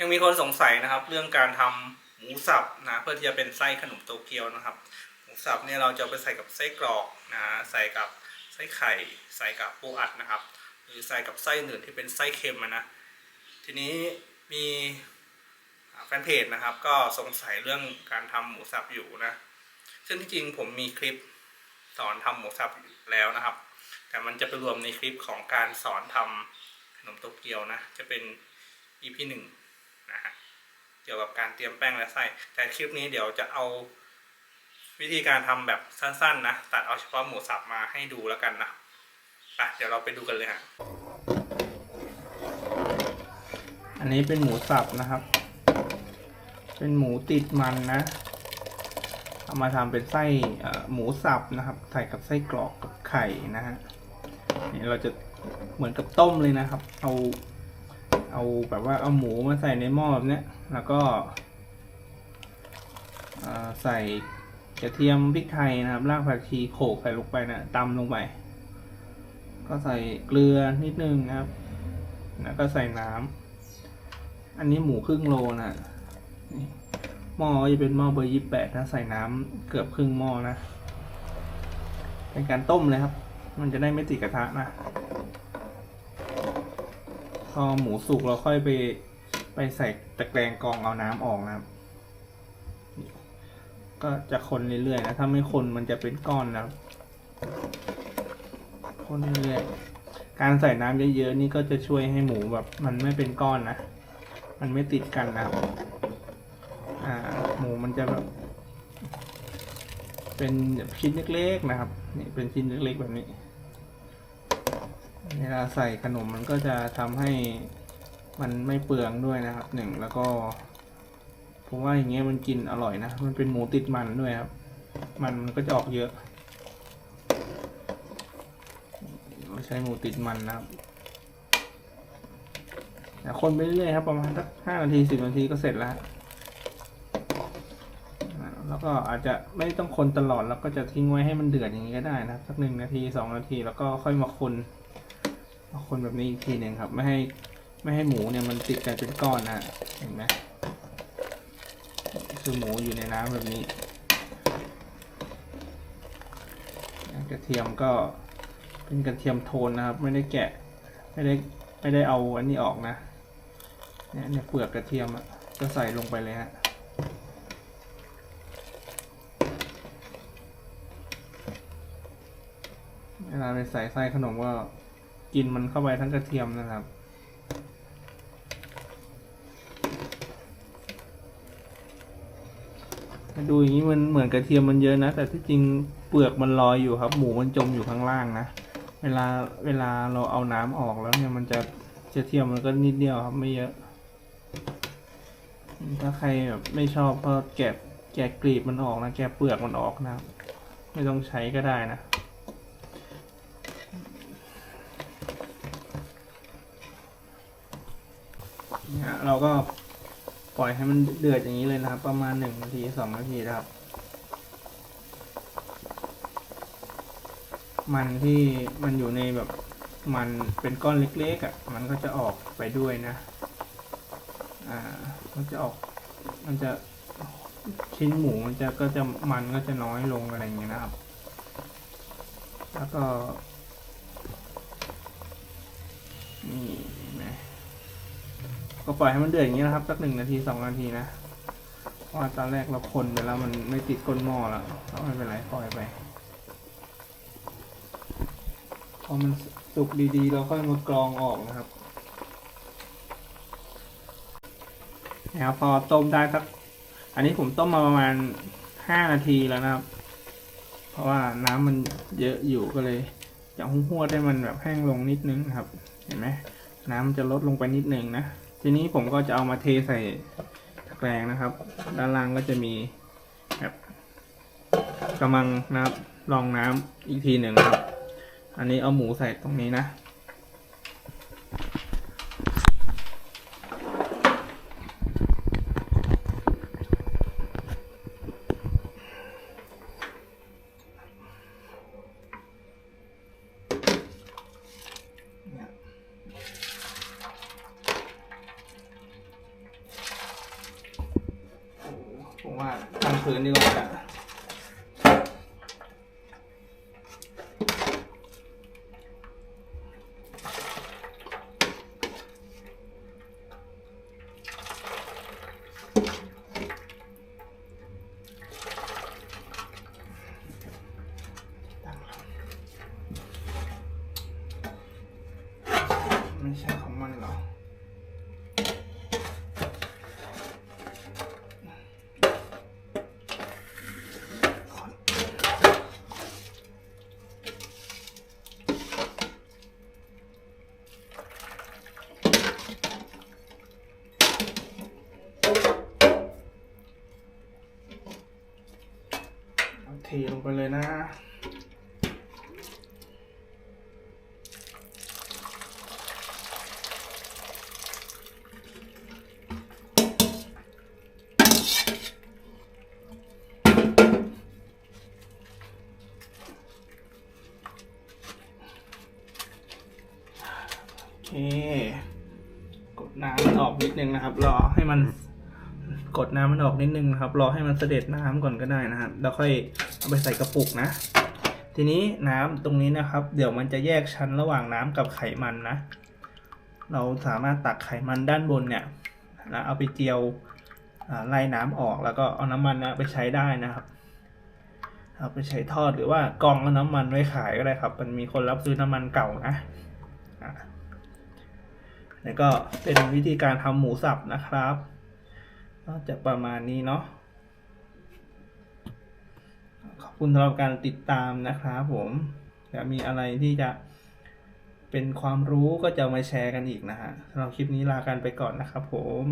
ยังมีคนสงสัยนะครับ เรื่องการทำหมูสับนะ เพื่อที่จะเป็นไส้ขนมโตเกียวนะครับ หมูสับเนี่ยเราจะไปใส่กับไส้กรอกนะใส่กับไส้ไข่ ใส่กับปูอัดนะครับ หรือใส่กับไส้อื่นที่เป็นไส้เค็มนะทีนี้มีแฟนเพจนะครับ ก็สงสัยเรื่องการทำหมูสับอยู่นะ ซึ่งที่จริงผมมีคลิปสอนทำหมูสับแล้วนะครับ แต่มันจะไปรวมในคลิปของการสอนทำขนมโตเกียวนะ จะเป็น EP หนึ่ง นะฮะเกี่ยวกับการเตรียมแป้งและไส้ แต่คลิปนี้เดี๋ยวจะเอาวิธีการทำแบบสั้นๆนะ ตัดเอาเฉพาะหมูสับมาให้ดูแล้วกันนะไปเดี๋ยวเราไปดูกันเลยฮะอันนี้เป็นหมูสับนะครับ เป็นหมูติดมันนะเอามาทำเป็นไส้หมูสับนะครับ ใส่กับไส้กรอกกับไข่นะฮะนี่เราจะเหมือนกับต้มเลยนะครับ เอา เอาแบบว่าเอาหมูมาใส่ในหม้อแบบเนี้ยแล้วก็ใส่กระเทียมพริกไทยนะครับรากผักชีโขลกใส่ลงไปนะตำลงไป ก็ใส่เกลือนิดนึงนะครับ แล้วก็ใส่น้ำอันนี้หมูครึ่งโลนะหม้อจะเป็นหม้อเบอร์ยี่แปดนะใส่น้ำเกือบครึ่งหม้อนะ เป็นการต้มเลยครับ มันจะได้ไม่ติดกระทะนะ อหมูสุกเราค่อยไปไปใส่ตะแกรงกรองเอาน้ำออกนะครับ ก็จะคนเรื่อยๆนะ ถ้าไม่คนมันจะเป็นก้อนนะครับคนเรื่อยๆการใส่น้ำเยอะๆนี่ก็จะช่วยให้หมูแบบ มันไม่เป็นก้อนนะ มันไม่ติดกันนะครับอ่า หมูมันจะแบบ เป็นชิ้นเล็กๆนะครับ นี่เป็นชิ้นเล็กๆแบบนี้ เวลาใส่ขนมมันก็จะทำให้มันไม่เปลืองด้วยนะครับหนึ่งแล้วก็ผมว่าอย่างเงี้ยมันกินอร่อยนะ มันเป็นหมูติดมันด้วยครับ มันมันก็จะออกเยอะเราใช้หมูติดมันนะครับแต่คนไปเรื่อยๆครับ ประมาณสักห้านาทีสิบนาทีก็เสร็จแล้ว แล้วก็อาจจะไม่ต้องคนตลอด แล้วก็จะทิ้งไว้ให้มันเดือดอย่างนี้ก็ได้นะครับสักหนึ่งนาทีสองนาทีแล้วก็ค่อยมาคน คนแบบนี้อีกทีหนึ่งครับ ไม่ให้ไม่ให้หมูเนี่ยมันติดกันเป็นก้อนนะเห็นไหมคือหมูอยู่ในน้ำแบบนี้กระเทียมก็เป็นกระเทียมโทนนะครับ ไม่ได้แกะไม่ได้ไม่ได้เอาอันนี้ออกนะเนี่ยเนี่ยเปลือกกระเทียมอะจะใส่ลงไปเลยฮะเวลาไปใส่ไส้ขนมก็ กินมันเข้าไปทั้งกระเทียมนะครับ ดูอย่างนี้มันเหมือนกระเทียมมันเยอะนะ แต่ที่จริงเปลือกมันลอยอยู่ครับ หมูมันจมอยู่ข้างล่างนะ เวลาเวลาเราเอาน้ำออกแล้วเนี่ยมันจะกระเทียมมันก็นิดเดียวครับไม่เยอะ ถ้าใครแบบไม่ชอบก็แกะแกะกลีบมันออกนะ แกะเปลือกมันออกนะครับ ไม่ต้องใช้ก็ได้นะ เนี่ยเราก็ปล่อยให้มันเดือดอย่างนี้เลยนะครับ ประมาณหนึ่งนาทีสองนาทีนะครับ มันที่มันอยู่ในแบบมันเป็นก้อนเล็กๆอะ่ะ มันก็จะออกไปด้วยนะ อ่า มันจะออก มันจะชิ้นหมูมันจะก็จะมันก็จะน้อยลงอะไรอย่างเงี้ยนะครับ แล้วก็นี่ ก็ปล่อยให้มันเดือดอย่างนี้นะครับ สักหนึ่งนาทีสองนาทีนะว่าตอนแรกเราคนไปแล้วมันไม่ติดก้นหม้อแล้วก็ไม่เป็นไรปล่อยไป พอมันสุกดีๆ เราค่อยมากรองออกนะครับนะครับพอต้มได้สัก อันนี้ผมต้มมาประมาณห้านาทีแล้วนะครับ เพราะว่าน้ำมันเยอะอยู่ก็เลยจะหุ้วๆให้มันแบบแห้งลงนิดนึงนะครับ เห็นไหมน้ำมันจะลดลงไปนิดนึงนะ ทีนี้ผมก็จะเอามาเทใส่ตะแกรงนะครับ ด้านล่างก็จะมีแบบกำมังนะครับรองน้ำอีกทีหนึ่งครับ อันนี้เอาหมูใส่ตรงนี้นะ น ว่าทำคืนดีกว่าจะไม่ใช่ของมันเหรอ เทลงไปเลยนะ โอเค กดน้ำมันออกนิดนึงนะครับ รอให้มันกดน้ำมันออกนิดนึงนะครับ รอให้มันเสด็จน้ำก่อนก็ได้นะครับ แล้วค่อย เอาไปใส่กระปุกนะ ทีนี้น้ำตรงนี้นะครับ เดี๋ยวมันจะแยกชั้นระหว่างน้ำกับไขมันนะ เราสามารถตักไขมันด้านบนเนี่ยแล้วเอาไปเจียวไล่น้ำออกแล้วก็เอาน้ำมันนะไปใช้ได้นะครับ เอาไปใช้ทอดหรือว่ากองเอาน้ำมันไว้ขายก็ได้ครับ มันมีคนรับซื้อน้ำมันเก่านะอะแล้วก็เป็นวิธีการทำหมูสับนะครับ ก็จะประมาณนี้เนาะ ขอบคุณสำหรับการติดตามนะครับผมจะมีอะไรที่จะเป็นความรู้ก็จะมาแชร์กันอีกนะฮะสำหรับคลิปนี้ลากันไปก่อนนะครับผม